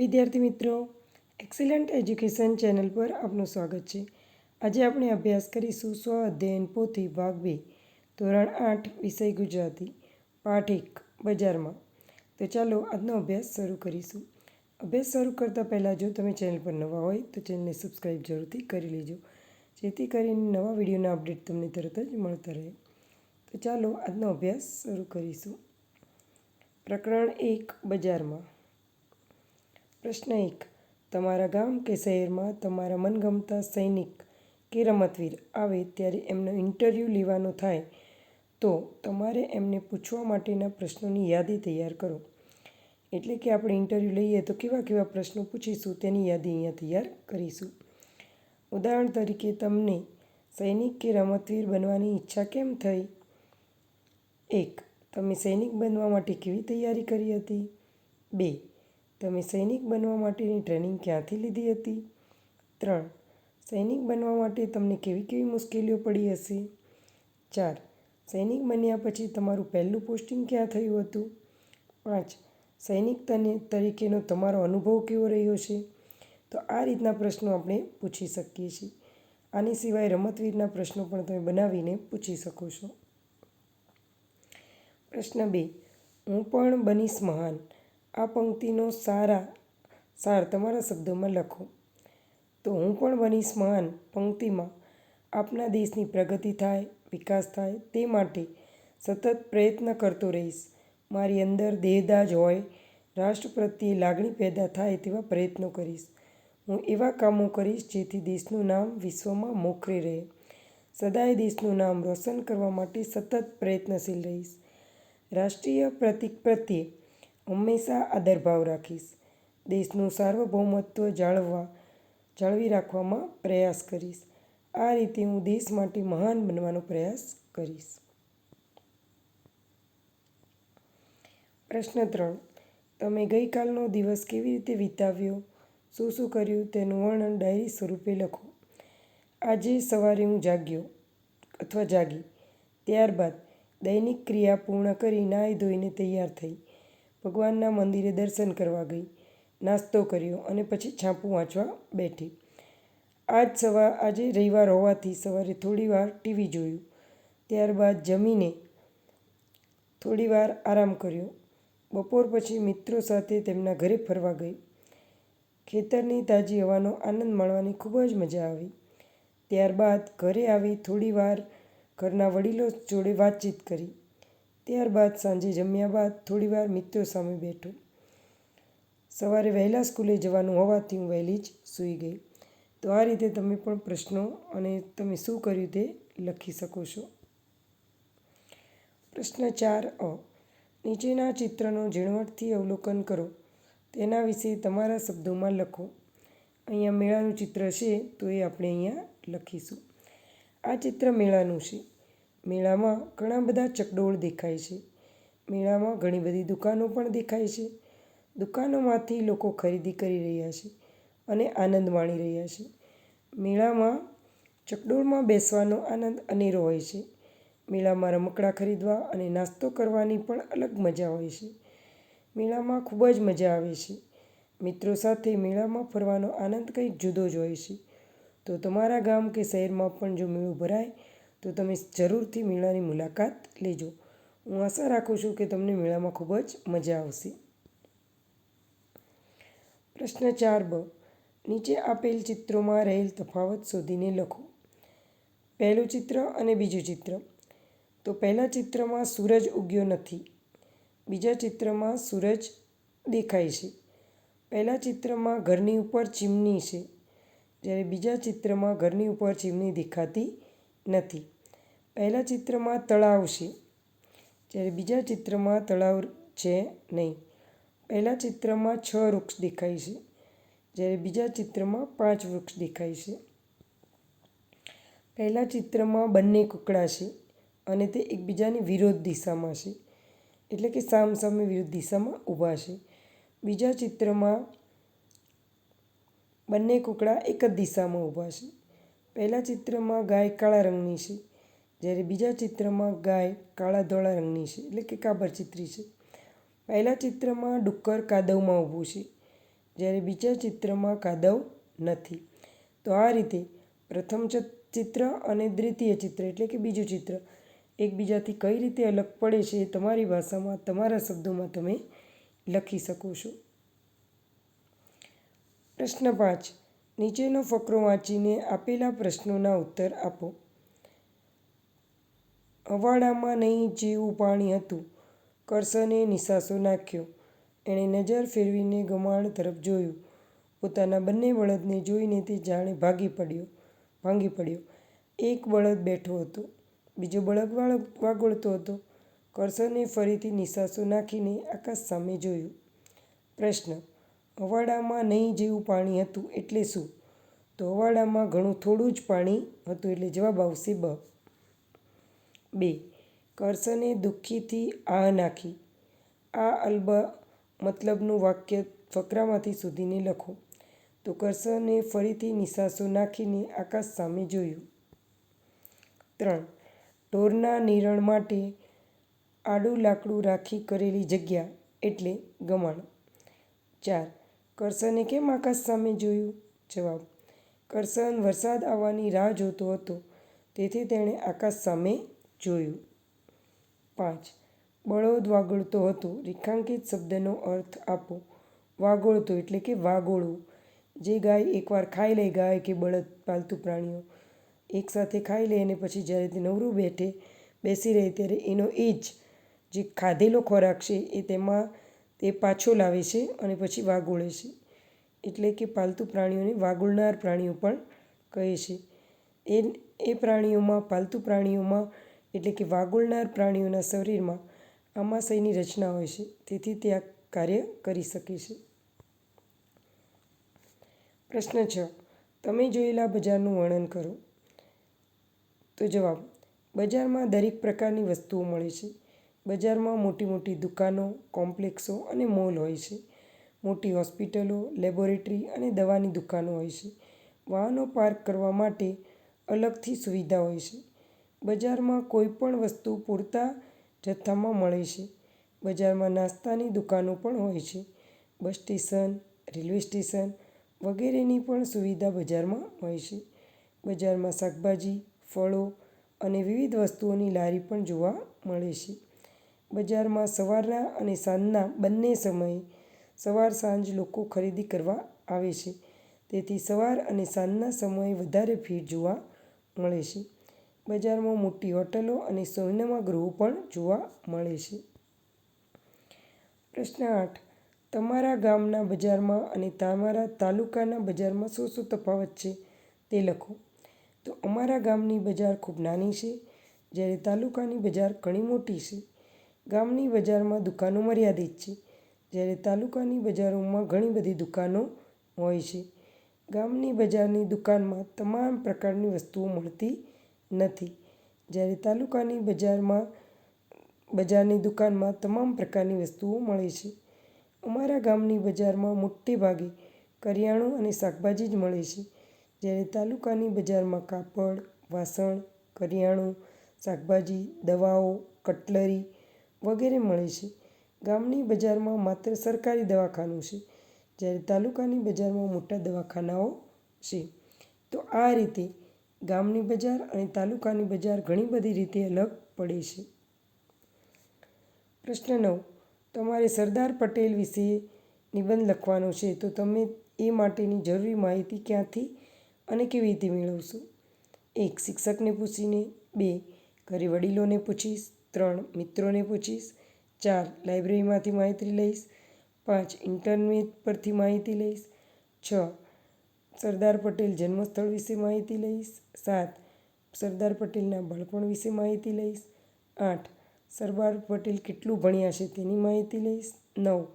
વિદ્યાર્થી મિત્રો excellent education channel પર આપનું સ્વાગત છે. આજે આપણે અભ્યાસ કરીશું સ્વ અધ્યયન પોથી ભાગ બે, ધોરણ આઠ, વિષય ગુજરાતી, પાઠ એક, બજારમાં. તો ચાલો આજનો અભ્યાસ શરૂ કરીશું. અભ્યાસ શરૂ કરતાં પહેલાં જો તમે ચેનલ પર નવા હોય તો ચેનલને સબસ્ક્રાઈબ જરૂરથી કરી લેજો, જેથી કરીને નવા વિડીયોના અપડેટ તમને તરત જ મળતા રહે. તો ચાલો આજનો અભ્યાસ શરૂ કરીશું. પ્રકરણ એક, બજારમાં. પ્રશ્ન એક, તમારા ગામ કે શહેરમાં તમારા મનગમતા સૈનિક કે રમતવીર આવે ત્યારે એમનો ઇન્ટરવ્યૂ લેવાનો થાય, તો તમારે એમને પૂછવા માટેના પ્રશ્નોની યાદી તૈયાર કરો. એટલે કે આપણે ઇન્ટરવ્યૂ લઈએ તો કેવા કેવા પ્રશ્નો પૂછીશું તેની યાદી અહીંયા તૈયાર કરીશું. ઉદાહરણ તરીકે, તમને સૈનિક કે રમતવીર બનવાની ઈચ્છા કેમ થઈ? એક, તમે સૈનિક બનવા માટે કેવી તૈયારી કરી હતી? બે તમે સૈનિક બનવા માટેની ટ્રેનિંગ ક્યાંથી લીધી હતી? ત્રણ, સૈનિક બનવા માટે તમને કેવી કેવી મુશ્કેલીઓ પડી હશે? ચાર, સૈનિક બન્યા પછી તમારું પહેલું પોસ્ટિંગ ક્યાં થયું હતું? પાંચ, સૈનિક તરીકેનો તમારો અનુભવ કેવો રહ્યો છે? તો આ રીતના પ્રશ્નો આપણે પૂછી શકીએ છીએ. આની સિવાય રમતવીરના પ્રશ્નો પણ તમે બનાવીને પૂછી શકો છો. પ્રશ્ન બે, હું પણ બનીશ મહાન. આ પંક્તિનો સારા, સાર તમારા શબ્દોમાં લખો. તો હું પણ બનીશ મહાન પંક્તિમાં. આપના દેશની પ્રગતિ થાય, વિકાસ થાય તે માટે સતત પ્રયત્ન કરતો રહીશ. મારી અંદર દેહદાજ હોય, રાષ્ટ્ર પ્રત્યે લાગણી પેદા થાય તેવા પ્રયત્નો કરીશ. હું એવા કામો કરીશ જેથી દેશનું નામ વિશ્વમાં મોખરે રહે. સદાય દેશનું નામ રોશન કરવા માટે સતત પ્રયત્નશીલ રહીશ. રાષ્ટ્રીય પ્રતિક પ્રત્યે હંમેશા આદરભાવ રાખીશ. દેશનું સાર્વભૌમત્વ જાળવવા, જાળવી રાખવામાં પ્રયાસ કરીશ. આ રીતે હું દેશ માટે મહાન બનવાનો પ્રયાસ કરીશ. પ્રશ્ન ત્રણ. તમે ગઈકાલનો દિવસ કેવી રીતે વિતાવ્યો? શું શું કર્યું? તેનું વર્ણન ડાયરી સ્વરૂપે લખો. આજે સવારે હું જાગ્યો અથવા જાગી. ત્યારબાદ દૈનિક ક્રિયા પૂર્ણ કરી નાહી ધોઈને તૈયાર થઈ. ભગવાનના મંદિરે દર્શન કરવા ગઈ. નાસ્તો કર્યો અને પછી છાપું વાંચવા બેઠી. આજ સવાર આજે રવિવાર હોવાથી સવારે થોડીવાર ટીવી જોયું. ત્યારબાદ જમીને થોડીવાર આરામ કર્યો. બપોર પછી મિત્રો સાથે તેમના ઘરે ફરવા ગઈ. ખેતરની તાજી હવાનો આનંદ માણવાની ખૂબ જ મજા આવી. ત્યારબાદ ઘરે આવી થોડીવાર ઘરના વડીલો જોડે વાતચીત કરી. ત્યારબાદ સાંજે જમ્યા બાદ થોડીવાર મિત્રો સામે બેઠો. સવારે વહેલા સ્કૂલે જવાનું હોવાથી હું વહેલી જ સૂઈ ગઈ. તો આ રીતે તમે પણ પ્રશ્નો અને તમે શું કર્યું તે લખી શકો છો. પ્રશ્ન ચાર અ. નીચેના ચિત્રનું ઝીણવટથી અવલોકન કરો. તેના વિશે તમારા શબ્દોમાં લખો. અહીંયા મેળાનું ચિત્ર છે તો એ આપણે અહીંયા લખીશું. આ ચિત્ર મેળાનું છે. મેળામાં ઘણા બધા ચકડોળ દેખાય છે. મેળામાં ઘણી બધી દુકાનો પણ દેખાય છે. દુકાનોમાંથી લોકો ખરીદી કરી રહ્યા છે અને આનંદ માણી રહ્યા છે. મેળામાં ચકડોળમાં બેસવાનો આનંદ અનેરો હોય છે. મેળામાં રમકડાં ખરીદવા અને નાસ્તો કરવાની પણ અલગ મજા હોય છે. મેળામાં ખૂબ જ મજા આવે છે. મિત્રો સાથે મેળામાં ફરવાનો આનંદ કંઈક જુદો જ હોય છે. તો તમારા ગામ કે શહેરમાં પણ જો મેળો ભરાય તો તમે જરૂરથી મેળાની મુલાકાત લેજો. હું આશા રાખું છું કે તમને મેળામાં ખૂબ જ મજા આવશે. પ્રશ્ન ચાર બ, નીચે આપેલ ચિત્રોમાં રહેલ તફાવત શોધીને લખો. પહેલું ચિત્ર અને બીજું ચિત્ર. તો પહેલાં ચિત્રમાં સૂરજ ઉગ્યો નથી. બીજા ચિત્રમાં સૂરજ દેખાય છે. પહેલાં ચિત્રમાં ઘરની ઉપર ચીમની છે. જ્યારે બીજા ચિત્રમાં ઘરની ઉપર ચીમની દેખાતી નથી. પહેલાં ચિત્રમાં તળાવ છે, જ્યારે બીજા ચિત્રમાં તળાવ છે નહીં. પહેલાં ચિત્રમાં છ વૃક્ષ દેખાય છે, જ્યારે બીજા ચિત્રમાં પાંચ વૃક્ષ દેખાય છે. પહેલાં ચિત્રમાં બંને કુકડા છે અને તે એકબીજાની વિરોધ દિશામાં છે, એટલે કે સામ સામે વિરુદ્ધ દિશામાં ઊભા છે. બીજા ચિત્રમાં બંને કુકડા એક જ દિશામાં ઊભા છે. પહેલાં ચિત્રમાં ગાય કાળા રંગની છે જ્યારે બીજા ચિત્રમાં ગાય કાળા ધોળા રંગની છે, એટલે કે કાબર ચિત્રી છે. પહેલાં ચિત્રમાં ડુક્કર કાદવમાં ઊભું છે, જ્યારે બીજા ચિત્રમાં કાદવ નથી. તો આ રીતે પ્રથમ ચિત્ર અને દ્વિતીય ચિત્ર, એટલે કે બીજું ચિત્ર, એકબીજાથી કઈ રીતે અલગ પડે છે એ તમારી ભાષામાં, તમારા શબ્દોમાં તમે લખી શકો છો. પ્રશ્ન પાંચ. નીચેનો ફકરો વાંચીને આપેલા પ્રશ્નોના ઉત્તર આપો. અવાડામાં નહીં જેવું પાણી હતું. કરસને નિશાસો નાખ્યો. એણે નજર ફેરવીને ગમાણ તરફ જોયું. પોતાના બંને બળદને જોઈને તે જાણે ભાગી પડ્યો. ભાંગી પડ્યો. એક બળદ બેઠો હતો. બીજો બળદ વાગોળતો હતો. કરસને ફરીથી નિશાસો નાખીને આકાશ સામે જોયું. પ્રશ્ન, અવાડામાં નહીં જેવું પાણી હતું એટલે શું? તો અવાડામાં ઘણું થોડું જ પાણી હતું એટલે જવાબ આવશે બ. બે. કરસને દુઃખીથી આ નાખી. આ અલ્બ મતલબનું વાક્ય ફકરામાંથી સુધીને લખો. તો કરસને ફરીથી નિશાસો નાખીને આકાશ સામે જોયું. ત્રણ. ઢોરના નિરણ માટે આડું લાકડું રાખી કરેલી જગ્યા એટલે ગમાણ. ચાર. કરસને કેમ આકાશ સામે જોયું? જવાબ. કરસન વરસાદ આવવાની રાહ જોતો હતો. તેથી તેણે આકાશ સામે જોયું. પાંચ. બળદ વાગોળતો હતો. રેખાંકિત શબ્દનો અર્થ આપો. વાગોળતો એટલે કે વાગોળવું જે ગાય એકવાર ખાઈ લે, ગાય કે બળદ, પાલતુ પ્રાણીઓ. એકસાથે ખાઈ લે અને પછી જ્યારે તે નવરું બેઠે, બેસી રહે ત્યારે એનો એ જ જે ખાધેલો ખોરાક છે એ તેમાં તે પાછો લાવે છે અને પછી વાગોળે છે. એટલે કે પાલતુ પ્રાણીઓને વાગોળનાર પ્રાણીઓ પણ કહે છે. એ એ પ્રાણીઓમાં, પાલતુ પ્રાણીઓમાં એટલે કે વાગોળનાર પ્રાણીઓના શરીરમાં આમાશયની રચના હોય છે. તેથી તે આ કાર્ય કરી શકે છે. પ્રશ્ન છ. તમે જોયેલા બજારનું વર્ણન કરો. તો જવાબ, બજારમાં દરેક પ્રકારની વસ્તુઓ મળે છે. બજારમાં મોટી મોટી દુકાનો, કોમ્પ્લેક્સો અને મોલ હોય છે. મોટી હોસ્પિટલો, લેબોરેટરી અને દવાની દુકાનો હોય છે. વાહનો પાર્ક કરવા માટે અલગથી સુવિધા હોય છે. બજારમાં કોઈ પણ વસ્તુ પૂરતા જથ્થામાં મળે છે. બજારમાં નાસ્તાની દુકાનો પણ હોય છે. બસ સ્ટેશન, રેલવે સ્ટેશન વગેરેની પણ સુવિધા બજારમાં હોય છે. બજારમાં શાકભાજી, ફળો અને વિવિધ વસ્તુઓની લારી પણ જોવા મળે છે. બજારમાં સવારના અને સાંજના બંને સમયે સવાર સાંજ લોકો ખરીદી કરવા આવે છે. તેથી સવાર અને સાંજના સમયે વધારે ભીડ જોવા મળે છે. બજારમાં મોટી હોટલો અને સિનેમાગૃહો પણ જોવા મળે છે. પ્રશ્ન આઠ. તમારા ગામના બજારમાં અને તમારા તાલુકાના બજારમાં શું શું તફાવત છે તે લખો. તો અમારા ગામની બજાર ખૂબ નાની છે. જ્યારે તાલુકાની બજાર ઘણી મોટી છે. ગામની બજારમાં દુકાનો મર્યાદિત છે. જ્યારે તાલુકાની બજારોમાં ઘણી બધી દુકાનો હોય છે. ગામની બજારની દુકાનમાં તમામ પ્રકારની વસ્તુઓ મળતી નથી. જ્યારે તાલુકાની બજારમાં, બજારની દુકાનમાં તમામ પ્રકારની વસ્તુઓ મળે છે. અમારા ગામની બજારમાં મોટે ભાગે કરિયાણું અને શાકભાજી જ મળે છે. જ્યારે તાલુકાની બજારમાં કાપડ, વાસણ, કરિયાણું, શાકભાજી, દવાઓ, કટલરી વગેરે મળે છે. ગામની બજારમાં માત્ર સરકારી દવાખાનું છે. જ્યારે તાલુકાની બજારમાં મોટા દવાખાનાઓ છે. તો આ રીતે ગામની બજાર અને તાલુકાની બજાર ઘણી બધી રીતે અલગ પડે છે. પ્રશ્ન નવ. તમારે સરદાર પટેલ વિશે નિબંધ લખવાનો છે, તો તમે એ માટેની જરૂરી માહિતી ક્યાંથી અને કેવી રીતે મેળવશો? એક, શિક્ષકને પૂછીને. બે, ઘરે વડીલોને પૂછીશ. ત્રણ, મિત્રોને પૂછીશ. ચાર, લાઇબ્રેરીમાંથી માહિતી લઈશ. પાંચ, ઇન્ટરનેટ પરથી માહિતી લઈશ. છ સરદાર પટેલ જન્મસ્થળ વિશે માહિતી લઈશ. સાત, સરદાર પટેલના બાળપણ વિશે માહિતી લઈશ. આઠ, સરદાર પટેલ કેટલું ભણ્યા છે તેની માહિતી લઈશ. નવ,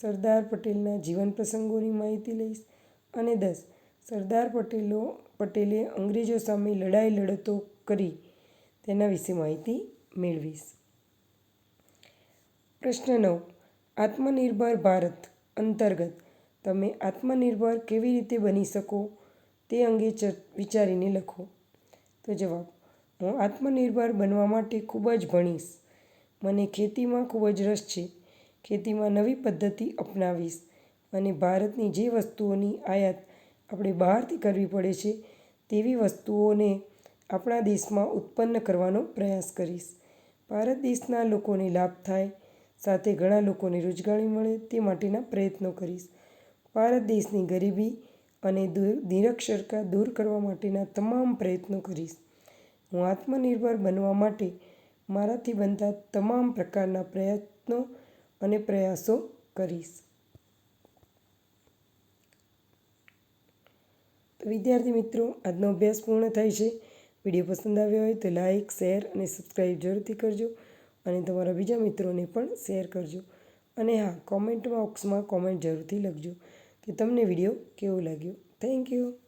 સરદાર પટેલના જીવન પ્રસંગોની માહિતી લઈશ. અને દસ, સરદાર પટેલો, પટેલે અંગ્રેજો સામે લડાઈ લડતો કરી તેના વિશે માહિતી મેળવીશ. પ્રશ્ન નવ, આત્મનિર્ભર ભારત અંતર્ગત તમે આત્મનિર્ભર કેવી રીતે બની શકો તે અંગે વિચારીને લખો. તો જવાબ, હું આત્મનિર્ભર બનવા માટે ખૂબ જ ભણીશ. મને ખેતીમાં ખૂબ જ રસ છે. ખેતીમાં નવી પદ્ધતિ અપનાવીશ અને ભારતની જે વસ્તુઓની આયાત આપણે બહારથી કરવી પડે છે તેવી વસ્તુઓને આપણા દેશમાં ઉત્પન્ન કરવાનો પ્રયાસ કરીશ. ભારત દેશના લોકોને લાભ થાય, સાથે ઘણા લોકોને રોજગારી મળે તે માટેના પ્રયત્નો કરીશ. ભારત દેશની ગરીબી અને નિરક્ષરતા દૂર કરવા માટેના તમામ પ્રયત્નો કરીશ. હું આત્મનિર્ભર બનવા માટે મારાથી બનતા તમામ પ્રકારના પ્રયત્નો અને પ્રયાસો કરીશ. તો વિદ્યાર્થી મિત્રો, આજનો અભ્યાસ પૂર્ણ થાય છે. વીડિયો પસંદ આવ્યો હોય તો લાઇક શેર અને સબસ્ક્રાઈબ જરૂરથી કરજો અને તમારા બીજા મિત્રોને પણ શેર કરજો. અને હા કોમેન્ટ બોક્સમાં કોમેન્ટ જરૂરથી લખજો. કે તમને વીડિયો કેવો લાગ્યો? Thank you